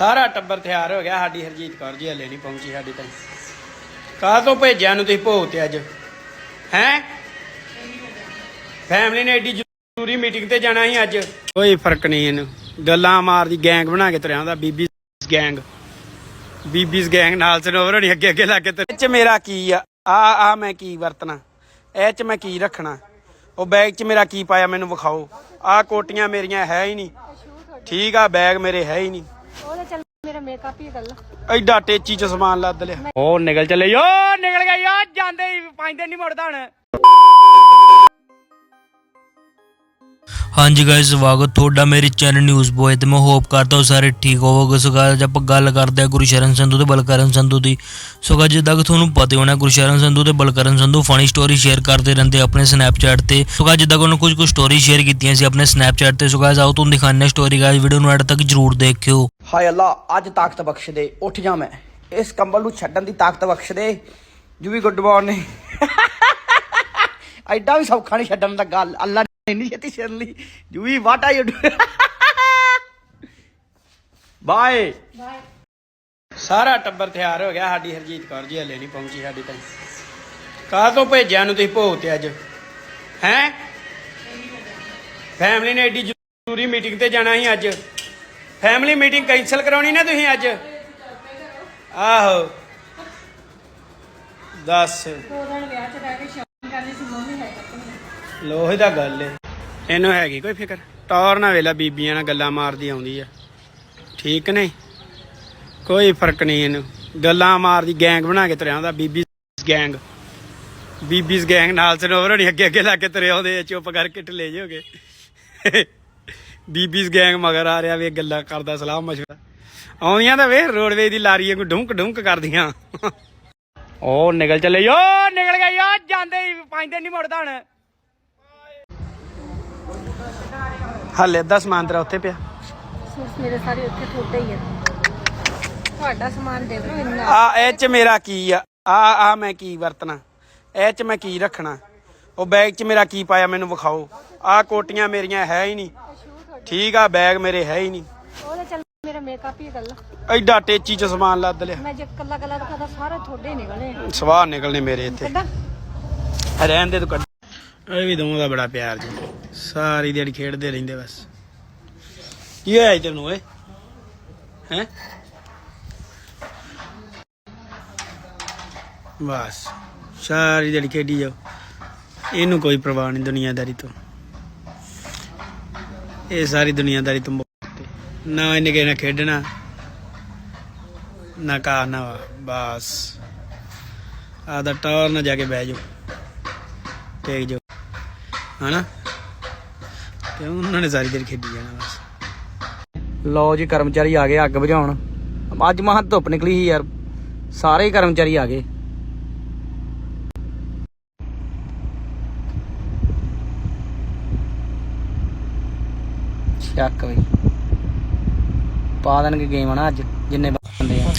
ਸਾਰਾ ਟੱਬਰ ਤਿਆਰ ਹੋ ਗਿਆ, ਸਾਡੀ ਹਰਜੀਤ ਕੌਰ ਜੀ ਹਲੇ ਨਹੀਂ ਪਹੁੰਚੀ ਸਾਡੀ ਤਾਈਂ। ਕਾਹ ਤੋਂ ਭੇਜਿਆ ਨੂੰ ਤੁਸੀਂ ਭੋਗ ਤੇ ਅੱਜ? ਹੈ? ਫੈਮਿਲੀ ਨੇ ਐਡੀ ਜ਼ਰੂਰੀ ਮੀਟਿੰਗ ਤੇ ਜਾਣਾ ਸੀ ਅੱਜ। ਕੋਈ ਫ਼ਰਕ ਨਹੀਂ ਇਹਨੂੰ। ਗੱਲਾਂ ਮਾਰਦੀ ਗੈਂਗ ਬਣਾ ਕੇ ਤੁਰਿਆ ਹੁੰਦਾ, ਬੀਬੀ ਗੈਂਗ ਬੀਬੀਸ ਗੈਂਗ ਨਾਲ ਸਨੋਵਰ ਹੋਣੀ, ਅੱਗੇ ਅੱਗੇ ਲੱਗ ਕੇ ਤੇ ਚ ਮੇਰਾ ਕੀ ਆ? ਆ ਆ ਮੈਂ ਕੀ ਵਰਤਣਾ? ਇਹ ਚ ਮੈਂ ਕੀ ਰੱਖਣਾ? ਉਹ ਬੈਗ ਚ ਮੇਰਾ ਕੀ ਪਾਇਆ ਮੈਨੂੰ ਵਿਖਾਓ। ਆ ਕੋਟੀਆਂ ਮੇਰੀਆਂ ਹੈ ਹੀ ਨਹੀਂ। ਠੀਕ ਆ ਬੈਗ ਮੇਰੇ ਹੈ ਹੀ ਨਹੀਂ। ਮੇਕਅਪ ਹੀ ਗੱਲ ਐਡਾ ਟੇਚੀ ਚ ਸਮਾਨ ਲੱਦ ਲਿਆ। ਉਹ ਨਿਕਲ ਚੱਲੇ। ਓ ਨਿਕਲ ਗਈ ਓ ਜਾਂਦੇ ਹੀ ਪੰਜ ਦਿਨ ਨਹੀਂ ਮੁੜਦਾ ਹੁਣ। ਹਾਂਜੀ ਗਾਇਸ ਸਵਾਗਤ ਤੁਹਾਡਾ ਮੇਰੇ ਚੈਨਲ ਨਿਊਜ਼ ਬੋਏ ਤੇ। ਮੈਂ ਹੋਪ ਕਰਦਾ ਹਾਂ ਸਾਰੇ ਠੀਕ ਹੋਵੋਗੇ। ਸੋ guys, ਆਪਾਂ ਗੱਲ ਕਰਦੇ ਹਾਂ ਗੁਰਸ਼ਰਨ ਸੰਧੂ ਤੇ ਬਲਕਰਨ ਸੰਧੂ ਦੀ। ਸੋ guys, ਜਿੱਦਾਂ ਕਿ ਤੁਹਾਨੂੰ ਪਤਾ ਹੋਣਾ ਗੁਰਸ਼ਰਨ ਸੰਧੂ ਤੇ Balkaran Sandhu funny story share ਕਰਦੇ ਰਹਿੰਦੇ ਆਪਣੇ ਸਨੈਪਚੈਟ ਤੇ। ਸੋ guys, ਜਿੱਦਾਂ ਕਿ ਉਹਨਾਂ ਕੁਝ ਕੁ ਸਟੋਰੀ ਸ਼ੇਅਰ ਕੀਤੀਆਂ ਸੀ ਆਪਣੇ ਸਨੈਪਚੈਟ ਤੇ। ਸੋ guys, ਆਓ ਤੁਹਾਨੂੰ ਦਿਖਾਉਂਦੇ ਹਾਂ ਸਟੋਰੀ ਗਾਇਸ ਵੀਡੀਓ ਨੂੰ ਐਡ ਤੱਕ ਜਰੂਰ ਦੇਖਿਓ। ਹਾਏ ਅੱਲਾ ਅੱਜ ਤਾਕਤ ਬਖਸ਼ ਦੇ ਉੱਠ ਜਾ ਮੈਂ। ਇਸ ਕੰਬਲ ਨੂੰ ਛੱਡਣ ਦੀ ਤਾਕਤ ਬਖਸ਼ ਦੇ ਜੂ ਵੀ ਗੁੱਡ ਮਾਰਨਿੰਗ ਐਡਾ ਵੀ ਸੌਖਾ ਨਹੀਂ ਛੱਡਣ ਦਾ ਗੱਲ ਅੱਲਾ ਇੰਨੀ ਛੇਤੀ ਛੱਡ ਲਈ ਵਾਟ ਆ ਯੂ ਬਾਏ ਸਾਰਾ ਟੱਬਰ ਤਿਆਰ ਹੋ ਗਿਆ ਸਾਡੀ ਹਰਜੀਤ ਕੌਰ ਜੀ ਹਲੇ ਨਹੀਂ ਪਹੁੰਚੀ ਸਾਡੀ ਤਾਈਂ ਕਾਹ ਤੋਂ ਭੇਜਿਆ ਨੂੰ ਤੁਸੀਂ ਭੋਗ ਤੇ ਅੱਜ? ਹੈ? ਫੈਮਿਲੀ ਨੇ ਐਡੀ ਜ਼ਰੂਰੀ ਮੀਟਿੰਗ ਤੇ ਜਾਣਾ ਸੀ ਅੱਜ। ਫੈਮਿਲੀ ਮੀਟਿੰਗ ਕੈਨਸਲ ਕਰਾਉਣੀ ਨਾ ਤੁਸੀਂ ਅੱਜ? ਆਹੋ। ਦੱਸ। ਉਹਨਾਂ ਵਿਆਹ ਚ ਰਹਿ ਕੇ ਸ਼ਾਪਿੰਗ ਕਰਨੀ ਸੀ ਮੰਮੀ ਹੈ ਤੱਕ ਲੋਹੇ ਦਾ ਗੱਲ ਏ। ਇਹਨੂੰ ਹੈਗੀ ਕੋਈ ਫਿਕਰ? ਟੌਰ ਨਾ ਵੇਲਾ ਬੀਬੀਆਂ ਨਾਲ ਗੱਲਾਂ ਮਾਰਦੀ ਆਉਂਦੀ ਆ। ਠੀਕ ਨਹੀਂ? ਕੋਈ ਫ਼ਰਕ ਨਹੀਂ ਇਹਨੂੰ। ਗੱਲਾਂ ਮਾਰਦੀ, ਗੈਂਗ ਬਣਾ ਕੇ ਤੁਰਿਆ ਹੁੰਦਾ, ਬੀਬੀ ਗੈਂਗ। ਬੀਬੀਸ ਗੈਂਗ ਨਾਲ ਸਨੋਵਰ ਹੋਣੀ ਅੱਗੇ ਅੱਗੇ ਲੱਗ ਕੇ ਤੁਰੇ ਆਉਂਦੇ ਚੁੱਪ ਕਰਕੇ ਢਿੱਲੇ ਜਿਹੇ ਬੀਬੀਸ ਗੈਂਗ ਮਗਰ ਆ ਰਿਹਾ, ਵੇ ਗੱਲਾਂ ਕਰਦਾ, ਸਲਾਹ ਮਸ਼ਵਰਾ। ਆਉਂਦੀਆਂ ਤਾਂ ਵੇ ਰੋਡਵੇ ਦੀ ਲਾਰੀ ਵਾਂਗੂ ਡੁੰਕ ਡੁੰਕ ਕਰਦੀਆਂ। ਉਹ ਨਿਕਲ ਚੱਲੇ ਓ ਨਿਕਲ ਗਈ ਓ ਜਾਂਦੇ ਹੀ ਪੰਜ ਨਹੀਂ ਮੁੜਦਾ ਹੁਣ। ਹਲੇ ਦਾ ਸਮਾਨ ਤੇਰਾ ਉੱਥੇ ਪਿਆ। ਸੂਟ ਮੇਰੇ ਸਾਰੇ ਉੱਥੇ ਥੋੜੇ ਹੀ ਆ। ਤੁਹਾਡਾ ਸਮਾਨ ਦੇ ਦਿਓ ਇੰਨਾ। ਆ ਇਹ ਚ ਮੇਰਾ ਕੀ ਆ? ਆ ਆ ਮੈਂ ਕੀ ਵਰਤਣਾ? ਇਹ ਚ ਮੈਂ ਕੀ ਰੱਖਣਾ? ਉਹ ਬੈਗ ਚ ਮੇਰਾ ਕੀ ਪਾਇਆ ਮੈਨੂੰ ਵਿਖਾਓ। ਆ ਕੋਟੀਆਂ ਮੇਰੀਆਂ ਹੈ ਹੀ ਨਹੀਂ। ਠੀਕ ਆ ਬੈਗ ਮੇਰੇ ਹੈ ਹੀ ਨਹੀਂ। ਚੱਲ ਮੇਰਾ ਮੇਕਅਪ ਹੀ ਗੱਲ ਐਡਾ ਟੇਚੀ ਚ ਸਮਾਨ ਲੱਦ ਲਿਆ। ਮੈਂ ਜੇ ਕੱਲਾ ਕੱਲਾ ਦਿਖਾਦਾ ਸਾਰੇ ਥੋੜੇ ਨਿਕਲੇ ਸਵਾਹ ਨਿਕਲਨੇ ਮੇਰੇ ਇੱਥੇ। ਰਹਿਣ ਦੇ ਤੂੰ ਕੱਢ। ਇਹ ਵੀ ਦੋਵਾਂ ਦਾ ਬੜਾ ਪਿਆਰ ਜੀ। ਸਾਰੀ ਦਿਹਾੜੀ ਖੇਡਦੇ ਰਹਿੰਦੇ ਬਸ। ਕੀ ਹੋਇਆ ਜੀ ਤੈਨੂੰ ਓਏ? ਹੈ? ਬਸ, ਸਾਰੀ ਦਿਹਾੜੀ ਖੇਡੀ ਜਾਓ। ਇਹਨੂੰ ਕੋਈ ਪਰਵਾਹ ਨਹੀਂ ਦੁਨੀਆਦਾਰੀ ਤੋਂ। ਇਹ ਸਾਰੀ ਦੁਨੀਆਦਾਰੀ ਤੋਂ ਨਾ ਇਹਨੇ ਕਿਸੇ ਨਾਲ ਖੇਡਣਾ, ਨਾ ਕਾ ਵਾ ਬਸ। ਆਦਾ ਟਾਵਰ ਨਾ ਜਾ ਕੇ ਬਹਿ ਜਾਓ। ਟੇਕ ਜਾਓ ਹਨਾ? ਤੇ ਉਹਨਾਂ ਨੇ ਸਾਰੀ ਦਿਨ ਖੇਡੀ ਜਾਣਾ ਬਸ। ਲਓ ਜੀ, ਕਰਮਚਾਰੀ ਆ ਗਏ ਅੱਗ ਬੁਝਾਉਣ। ਅੱਜ ਮਹਾਂ ਧੁੱਪ ਨਿਕਲੀ ਸੀ ਯਾਰ। ਸਾਰੇ ਕਰਮਚਾਰੀ ਆ ਗਏ। ਚੱਕ ਬਈ। ਪਾ ਦੇਣਗੇ ਗੇਮ ਨਾ ਅੱਜ, ਜਿੰਨੇ